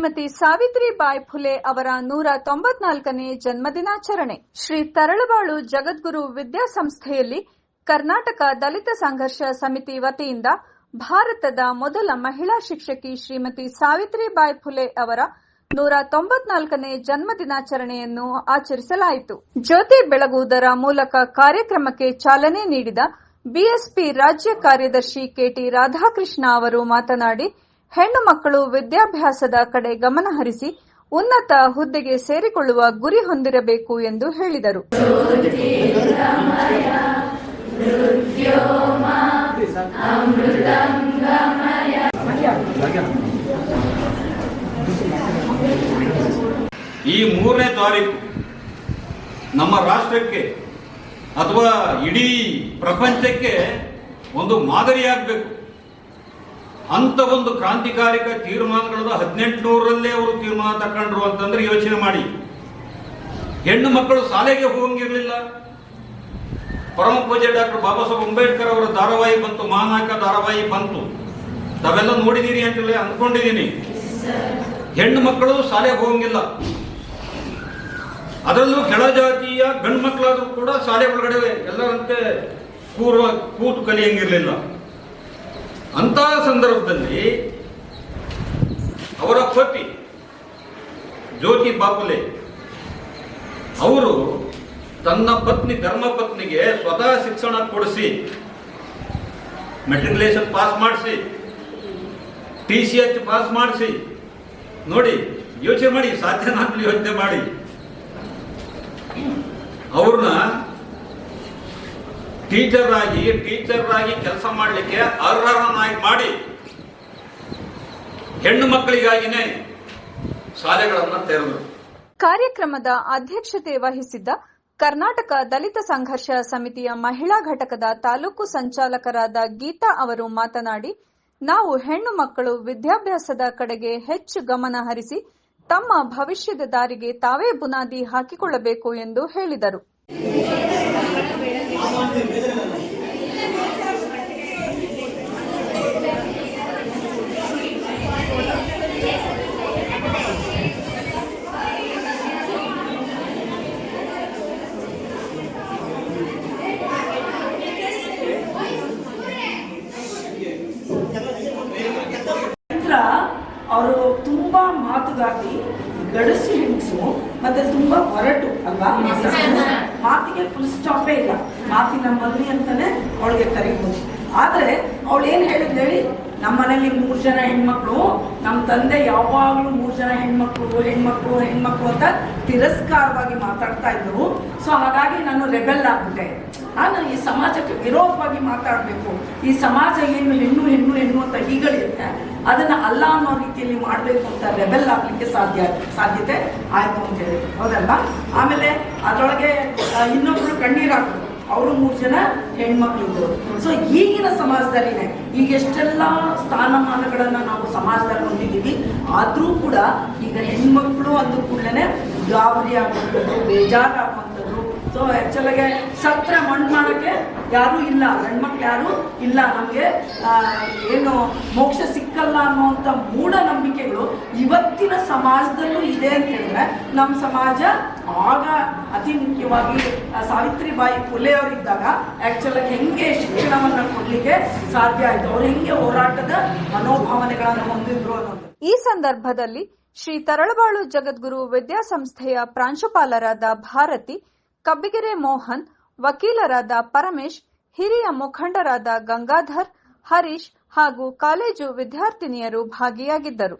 ಶ್ರೀಮತಿ ಸಾವಿತ್ರಿಬಾಯಿ ಫುಲೆ ಅವರ ನೂರ ತೊಂಬತ್ನಾಲ್ಕನೇ ಜನ್ಮದಿನಾಚರಣೆ. ಶ್ರೀ ತರಳಬಾಳು ಜಗದ್ಗುರು ವಿದ್ಯಾಸಂಸ್ಥೆಯಲ್ಲಿ ಕರ್ನಾಟಕ ದಲಿತ ಸಂಘರ್ಷ ಸಮಿತಿ ವತಿಯಿಂದ ಭಾರತದ ಮೊದಲ ಮಹಿಳಾ ಶಿಕ್ಷಕಿ ಶ್ರೀಮತಿ ಸಾವಿತ್ರಿಬಾಯಿ ಫುಲೆ ಅವರ ನೂರ ತೊಂಬತ್ನಾಲ್ಕನೇ ಜನ್ಮದಿನಾಚರಣೆಯನ್ನು ಆಚರಿಸಲಾಯಿತು. ಜ್ಯೋತಿ ಬೆಳಗುವುದರ ಮೂಲಕ ಕಾರ್ಯಕ್ರಮಕ್ಕೆ ಚಾಲನೆ ನೀಡಿದ ಬಿಎಸ್ಪಿ ರಾಜ್ಯ ಕಾರ್ಯದರ್ಶಿ ಕೆಟಿ ರಾಧಾಕೃಷ್ಣ ಅವರು ಮಾತನಾಡಿ ಹೆಣ್ಣು ಮಕ್ಕಳು ವಿದ್ಯಾಭ್ಯಾಸದ ಕಡೆ ಗಮನ ಹರಿಸಿ ಉನ್ನತ ಹುದ್ದೆಗೆ ಸೇರಿಕೊಳ್ಳುವ ಗುರಿ ಹೊಂದಿರಬೇಕು ಎಂದು ಹೇಳಿದರು. ಈ ಮೂರನೇ ತಾರೀಕು ನಮ್ಮ ರಾಷ್ಟ್ರಕ್ಕೆ ಅಥವಾ ಇಡೀ ಪ್ರಪಂಚಕ್ಕೆ ಒಂದು ಮಾದರಿಯಾಗಬೇಕು. ಅಂತ ಒಂದು ಕ್ರಾಂತಿಕಾರಿಕ ತೀರ್ಮಾನಗಳನ್ನ ಹದಿನೆಂಟುನೂರಲ್ಲೇ ಅವರು ತೀರ್ಮಾನ ತಕೊಂಡ್ರು ಅಂತಂದ್ರೆ ಯೋಚನೆ ಮಾಡಿ. ಹೆಣ್ಣು ಮಕ್ಕಳು ಶಾಲೆಗೆ ಹೋಗಂಗಿರಲಿಲ್ಲ. ಪರಮ ಪೂಜೆ ಡಾಕ್ಟರ್ ಬಾಬಾ ಸಾಹೇಬ್ ಅಂಬೇಡ್ಕರ್ ಅವರ ಧಾರಾವಾಹಿ ಬಂತು, ಮಾನಾಕ ಧಾರಾವಾಹಿ ಬಂತು. ತಾವೆಲ್ಲ ನೋಡಿದೀರಿ ಅಂತೇಳಿ ಅಂದ್ಕೊಂಡಿದ್ದೀನಿ. ಹೆಣ್ಣು ಮಕ್ಕಳು ಶಾಲೆಗೆ ಹೋಗಂಗಿಲ್ಲ. ಅದರಲ್ಲೂ ಕೆಳ ಜಾತಿಯ ಗಂಡು ಮಕ್ಕಳಾದ್ರೂ ಕೂಡ ಶಾಲೆ ಒಳಗಡೆ ಎಲ್ಲರಂತೆ ಪೂರ್ವ ಕೂತು ಕಲಿಯಂಗಿರ್ಲಿಲ್ಲ. ಅಂತಹ ಸಂದರ್ಭದಲ್ಲಿ ಅವರ ಪತಿ ಜ್ಯೋತಿ ಬಾಪುಲೆ ಅವರು ತನ್ನ ಪತ್ನಿ, ಧರ್ಮ ಪತ್ನಿಗೆ ಸ್ವತಃ ಶಿಕ್ಷಣ ಕೊಡಿಸಿ ಮೆಟ್ರಿಕ್ಯುಲೇಷನ್ ಪಾಸ್ ಮಾಡಿಸಿ ಟಿ ಸಿ ಎಚ್ ಪಾಸ್ ಮಾಡಿಸಿ, ನೋಡಿ, ಯೋಚನೆ ಮಾಡಿ ಸಾಧ್ಯನಾ ಅಂತ ಯೋಚನೆ ಮಾಡಿ. ಅವ್ರನ್ನ ಟೀಚರ್ ಆಗಿ ಟೀಚರ್ ಆಗಿ ಕೆಲಸ ಮಾಡಲಿಕ್ಕೆ ಅರ್ಹರನ್ನಾಗಿ ಮಾಡಿ ಹೆಣ್ಣು ಮಕ್ಕಳಿಗಾಗಿನೇ ಶಾಲೆಗಳನ್ನು ತೆರೆದರು. ಕಾರ್ಯಕ್ರಮದ ಅಧ್ಯಕ್ಷತೆ ವಹಿಸಿದ್ದ ಕರ್ನಾಟಕ ದಲಿತ ಸಂಘರ್ಷ ಸಮಿತಿಯ ಮಹಿಳಾ ಘಟಕದ ತಾಲೂಕು ಸಂಚಾಲಕರಾದ ಗೀತಾ ಅವರು ಮಾತನಾಡಿ, ನಾವು ಹೆಣ್ಣು ಮಕ್ಕಳು ವಿದ್ಯಾಭ್ಯಾಸದ ಕಡೆಗೆ ಹೆಚ್ಚು ಗಮನ ಹರಿಸಿ ತಮ್ಮ ಭವಿಷ್ಯದ ದಾರಿಗೆ ತಾವೇ ಬುನಾದಿ ಹಾಕಿಕೊಳ್ಳಬೇಕು ಎಂದು ಹೇಳಿದರು. ಅವರು ತುಂಬಾ ಮಾತುಗಾಗಿ ಗಡಸು ಹೆಂಗಸು ಮತ್ತೆ ತುಂಬಾ ಹೊರಟು ಅಲ್ವಾ? ಮಾತಿಗೆ ಫುಲ್ ಸ್ಟಾಪೇ ಇಲ್ಲ. ಮಾತಿನ ಮದ್ರಿ ಅಂತಾನೆ ಅವಳಿಗೆ ಕರಿಬಹುದು ಆದ್ರೆ ಅವಳು ಏನ್ ನಮ್ಮ ಮನೇಲಿ ಮೂರ್ ಜನ ಹೆಣ್ಮಕ್ಳು ನಮ್ಮ ತಂದೆ ಯಾವಾಗ್ಲೂ ಮೂರ್ ಜನ ಹೆಣ್ಮಕ್ಳು ಹೆಣ್ಮಕ್ಳು ಹೆಣ್ಮಕ್ಳು ಅಂತ ತಿರಸ್ಕಾರವಾಗಿ ಮಾತಾಡ್ತಾ ಇದ್ರು ಸೊ ಹಾಗಾಗಿ ನಾನು ರೆಬೆಲ್ ಆಗ್ಬಿಟ್ಟೆ. ನಾನು ಈ ಸಮಾಜಕ್ಕೆ ವಿರೋಧವಾಗಿ ಮಾತಾಡಬೇಕು. ಈ ಸಮಾಜ ಏನು ಹೆಣ್ಣು ಹೆಣ್ಣು ಹೆಣ್ಣು ಅಂತ ಹೀಗಳಿರುತ್ತೆ. ಅದನ್ನ ಅಲ್ಲ ಅನ್ನೋ ರೀತಿಯಲ್ಲಿ ಮಾಡಬೇಕು ಅಂತ ರೆಬೆಲ್ ಆಗ್ಲಿಕ್ಕೆ ಸಾಧ್ಯ ಸಾಧ್ಯತೆ ಆಯ್ತು ಅಂತ ಹೇಳಿ. ಹೌದಲ್ವಾ? ಆಮೇಲೆ ಅದರೊಳಗೆ ಇನ್ನೊಬ್ರು ಕಣ್ಣೀರ್ ಅವರು ಮೂರು ಜನ ಹೆಣ್ಮಕ್ಳು ಇದ್ದರು. ಸೊ ಈಗಿನ ಸಮಾಜದಲ್ಲಿನೇ, ಈಗ ಎಷ್ಟೆಲ್ಲ ಸ್ಥಾನಮಾನಗಳನ್ನ ನಾವು ಸಮಾಜದಲ್ಲಿ ಹೊಂದಿದ್ದೀವಿ, ಆದರೂ ಕೂಡ ಈಗ ಹೆಣ್ಮಕ್ಳು ಅಂದ ಕೂಡಲೇ ಗಾಬರಿ ಆಗುವಂಥದ್ದು ಬೇಜಾರಾಗುವಂಥದ್ದು ಸೊ ಆ್ಯಕ್ಚುಲಾಗೆ ಸತ್ರ ಮಣ್ಣು ಮಾಡೋಕ್ಕೆ ಯಾರೂ ಇಲ್ಲ. ಹೆಣ್ಮಕ್ಳು ಯಾರೂ ಇಲ್ಲ. ನಮಗೆ ಏನು ಮೋಕ್ಷ ಸಿಕ್ಕಲ್ಲ ಅನ್ನುವಂಥ ಮೂಢನಂಬಿಕೆಗಳು ಇವತ್ತಿನ ಸಮಾಜದಲ್ಲೂ ಇದೆ ಅಂತ ಹೇಳಿದ್ರೆ, ನಮ್ಮ ಸಮಾಜ ಆಗ ಅತಿ ಮುಖ್ಯವಾಗಿ ಸಾವಿತ್ರಿಬಾಯಿ ಫುಲೆ ಅವರಿದ್ದಾಗ ಆ್ಯಕ್ಚುಲಾಗಿ ಹೆಂಗೆ ಶಿಕ್ಷಣವನ್ನು ಕೊಡಲಿಕ್ಕೆ ಸಾಧ್ಯ ಆಯಿತು. ಅವ್ರು ಹೆಂಗೆ ಹೋರಾಟದ ಮನೋಭಾವನೆಗಳನ್ನು ಹೊಂದಿದ್ರು ಅನ್ನೋದು. ಈ ಸಂದರ್ಭದಲ್ಲಿ ಶ್ರೀ ತರಳಬಾಳು ಜಗದ್ಗುರು ವಿದ್ಯಾಸಂಸ್ಥೆಯ ಪ್ರಾಂಶುಪಾಲರಾದ ಭಾರತಿ ಕಬ್ಬಿಗೆರೆ ಮೋಹನ್ ವಕೀಲರಾದ ಪರಮೇಶ್ ಹಿರಿಯ ಮುಖಂಡರಾದ ಗಂಗಾಧರ್ ಹರೀಶ್ ಹಾಗೂ ಕಾಲೇಜು ವಿದ್ಯಾರ್ಥಿನಿಯರು ಭಾಗಿಯಾಗಿದ್ದರು.